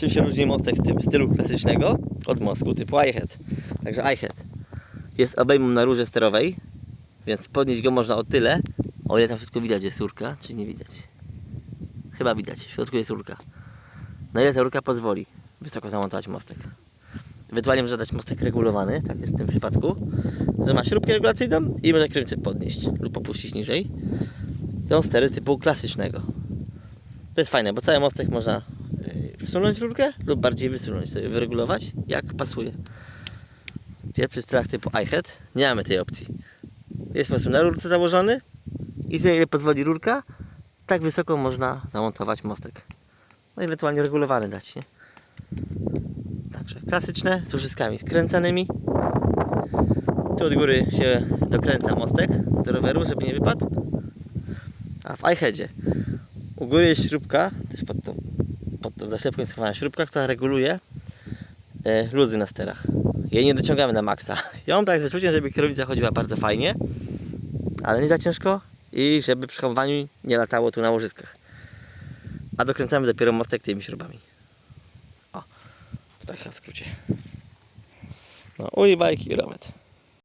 czym się różni mostek z stylu klasycznego od mostku typu iHead. Także iHead jest obejmą na rurze sterowej, więc podnieść go można o tyle, o ile tam w środku widać jest rurka, czy nie widać. Chyba widać, w środku jest rurka. Na ile ta rurka pozwoli wysoko zamontować mostek. Ewentualnie można dać mostek regulowany, tak jest w tym przypadku, że ma śrubkę regulacyjną i może kręcę podnieść lub opuścić niżej. On stery typu klasycznego. To jest fajne, bo cały mostek można wsunąć rurkę lub bardziej wysunąć, sobie wyregulować jak pasuje. Gdzie przy stylach typu iHead nie mamy tej opcji. Jest po prostu na rurce założony i tyle ile pozwoli rurka, tak wysoko można zamontować mostek. No ewentualnie regulowany dać, nie? Także klasyczne z łużyskami skręcanymi. Tu od góry się dokręca mostek do roweru, żeby nie wypadł. A w iHeadzie u góry jest śrubka, też pod tą, pod tą zaślepką jest schowana śrubka, która reguluje e, luzy na sterach. Jej nie dociągamy na maksa. Ją tak z wyczuciem, żeby kierownica chodziła bardzo fajnie, ale nie za ciężko i żeby przy hamowaniu nie latało tu na łożyskach. A dokręcamy dopiero mostek tymi śrubami. O, to tak w skrócie. No, uli bajki i romet.